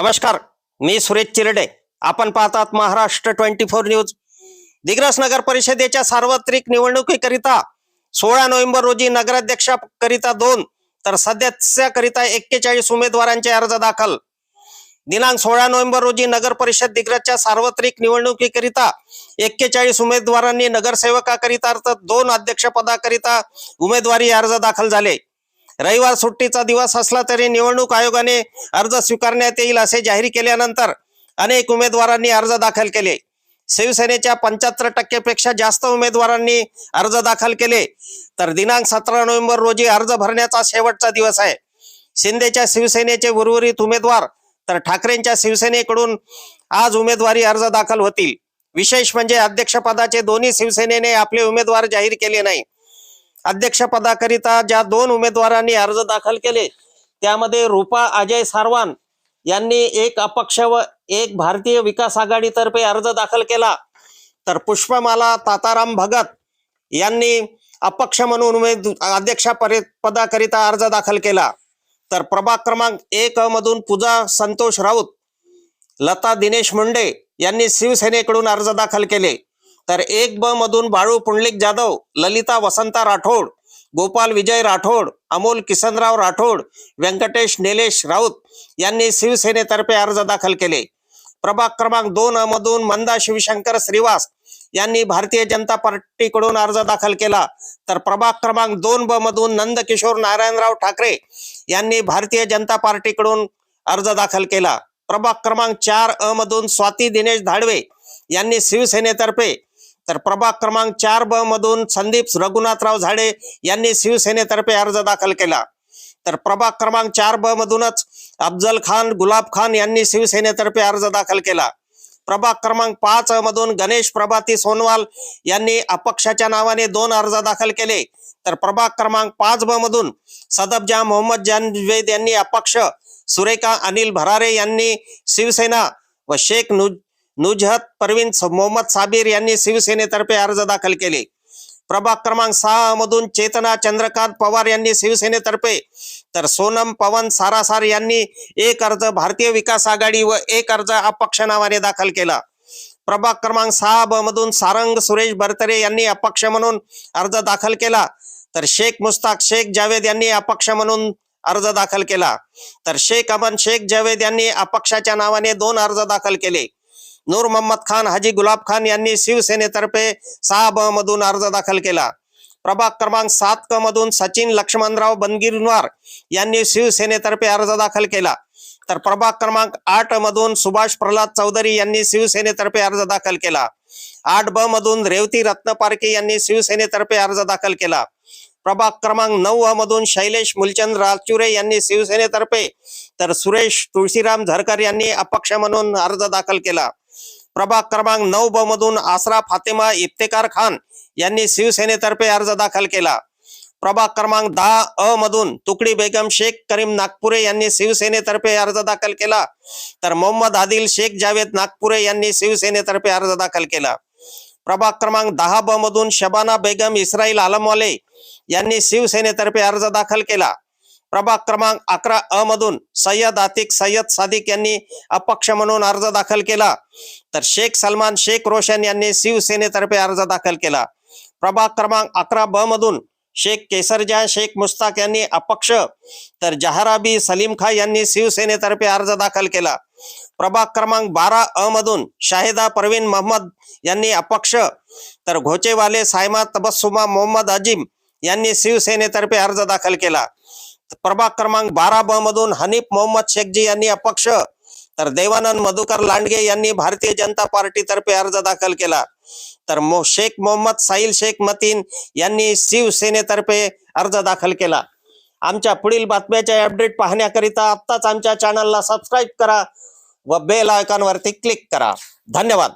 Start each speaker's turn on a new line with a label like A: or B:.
A: नमस्कार मी सुरेश चिरडे. आपण पाहतात Maharashtra twenty four news. Digras नगर परिषदेच्या सार्वत्रिक निवडणुकीकरिता सोळा नोव्हेंबर रोजी नगराध्यक्षाकरिता दोन तर सदस्याकरिता एक्केचाळीस उमेदवारांचे अर्ज दाखल. दिनांक सोळा नोव्हेंबर रोजी नगर परिषद दिग्रसच्या सार्वत्रिक निवडणुकीकरिता एक्केचाळीस उमेदवारांनी नगरसेवकाकरिता अर्थ दोन अध्यक्षपदाकरिता उमेदवारी अर्ज दाखल झाले. रविवार सुट्टीचा दिवस असला तरी निवडणूक आयोगाने अर्ज स्वीकारण्यात येईल असे जाहीर केल्यानंतर अनेक उमेदवारांनी अर्ज दाखल केले. शिवसेनेच्या पंच्याहत्तर टक्केपेक्षा जास्त उमेदवारांनी अर्ज दाखल केले. तर दिनांक सतरा नोव्हेंबर रोजी अर्ज भरण्याचा शेवटचा दिवस आहे. शिंदेच्या शिवसेनेचे उर्वरित उमेदवार तर ठाकरेंच्या शिवसेनेकडून आज उमेदवारी अर्ज दाखल होतील. विशेष म्हणजे अध्यक्षपदाचे दोन्ही शिवसेनेने आपले उमेदवार जाहीर केले नाही. अध्यक्षपदाकरिता ज्या दोन उमेदवारांनी अर्ज दाखल केले त्यामध्ये रूपा अजय सारवान यांनी एक अपक्ष व एक भारतीय विकास आघाडीतर्फे अर्ज दाखल केला. तर पुष्पमाला ताताराम भगत यांनी अपक्ष म्हणून उमेद अध्यक्ष पदाकरिता अर्ज दाखल केला. तर प्रभाग क्रमांक एक मधून पूजा संतोष राऊत लता दिनेश मुंडे यांनी शिवसेनेकडून अर्ज दाखल केले. तर एक ब मधून बाळू पुंडलिक जाधव ललिता वसंता राठोड गोपाल विजय राठोड अमोल किसनराव राठोड व्यंकटेश निलेश राऊत यांनी शिवसेनेतर्फे अर्ज दाखल केले. प्रभाग क्रमांक दोन अ मधून मंदा शिवशंकर श्रीवास यांनी भारतीय जनता पार्टीकडून अर्ज दाखल केला. तर प्रभाग क्रमांक दोन ब मधून नंदकिशोर नारायणराव ठाकरे यांनी भारतीय जनता पार्टीकडून अर्ज दाखल केला. प्रभाग क्रमांक चार अ मधून स्वाती दिनेश धाडवे यांनी शिवसेनेतर्फे तर प्रभाग क्रमांक चार ब मधून संदीप रघुनाथराव झाडे यांनी शिवसेनेतर्फे अर्ज दाखल केला. तर प्रभाग क्रमांक चार ब मधूनच अफजल खान गुलाब खान यांनी शिवसेनेतर्फे अर्ज दाखल केला. प्रभाग क्रमांक पाच मधून गणेश प्रभाती सोनवाल यांनी अपक्षाच्या नावाने दोन अर्ज दाखल केले. तर प्रभाग क्रमांक पाच ब मधून सदबजा मोहम्मद जानवेद यांनी अपक्ष सुरेखा अनिल भरारे यांनी शिवसेना व शेख नुज नुजहत परवीन मोहम्मद साबीर यांनी शिवसेनेतर्फे अर्ज दाखल केले. प्रभाग क्रमांक सहा मधून चेतना चंद्रकांत पवार यांनी शिवसेनेतर्फे तर सोनम पवन सारासार यांनी एक अर्ज भारतीय विकास आघाडी व एक अर्ज अपक्ष नावाने दाखल केला. प्रभाग क्रमांक सहा ब मधून सारंग सुरेश भरतरे यांनी अपक्ष म्हणून अर्ज दाखल केला. तर शेख मुस्ताक शेख जावेद यांनी अपक्ष म्हणून अर्ज दाखल केला. तर शेख अमन शेख जावेद यांनी अपक्षाच्या नावाने दोन अर्ज दाखल केले. नूर मोहम्मद खान हाजी गुलाब खान यांनी शिवसेनेतर्फे सहा ब मधून अर्ज दाखल केला. प्रभाग क्रमांक सात क मधून सचिन लक्ष्मणराव बनगिरवार यांनी शिवसेनेतर्फे अर्ज दाखल केला. तर प्रभाग क्रमांक आठ मधून सुभाष प्रल्हाद चौधरी यांनी शिवसेनेतर्फे अर्ज दाखल केला. आठ ब मधून रेवती रत्नपारखे यांनी शिवसेनेतर्फे अर्ज दाखल केला. प्रभाग क्रमांक नऊ मधून शैलेश मुलचंद राजचुरे यांनी शिवसेनेतर्फे तर सुरेश तुळशीराम झरकर यांनी अपक्ष म्हणून अर्ज दाखल केला. प्रभाग क्रमांक नऊ ब मधून आसरा फातेमा इफ्तेकार खान यांनी शिवसेनेतर्फे अर्ज दाखल केला. प्रभाग क्रमांक दहा अ मधून तुकडी बेगम शेख करीम नागपुरे यांनी शिवसेनेतर्फे अर्ज दाखल केला. तर मोहम्मद आदिल शेख जावेद नागपुरे यांनी शिवसेनेतर्फे अर्ज दाखल केला. प्रभाग क्रमांक दहा ब मधून शबाना बेगम इस्राईल आलमवाले यांनी शिवसेनेतर्फे अर्ज दाखल केला. प्रभाग क्रमांक अकरा अ मधून सय्यद आतिक सय्यद सादिक यांनी अपक्ष म्हणून अर्ज दाखल केला. तर शेख सलमान शेख रोशन यांनी शिवसेनेतर्फे अर्ज दाखल केला. प्रभाग क्रमांक अकरा ब मधून शेख केसरजा शेख मुस्ताक यांनी अपक्ष तर जहाराबी सलीम खा यांनी शिवसेनेतर्फे अर्ज दाखल केला. प्रभाग क्रमांक बारा अ मधून शाहिदा परवीन मोहम्मद यांनी अपक्ष तर घोचेवाले सायमा तबस्सुमा मोहम्मद अजीम यांनी शिवसेनेतर्फे अर्ज दाखल केला. प्रभाग क्रमांक बारा ब मधून हनीफ मोहम्मद शेखजी यांनी अपक्ष. तर देवानंद मधुकर लांडगे यांनी भारतीय जनता पार्टीतर्फे अर्ज दाखल केला. तर मो शेख मोहम्मद साहिल शेख मतीन यांनी शिवसेनेतर्फे अर्ज दाखल केला. आमच्या पुढील बातम्याच्या अपडेट पाहण्याकरिता आत्ताच आमच्या चॅनलला सबस्क्राईब करा व बेल आयकॉनवरती क्लिक करा. धन्यवाद.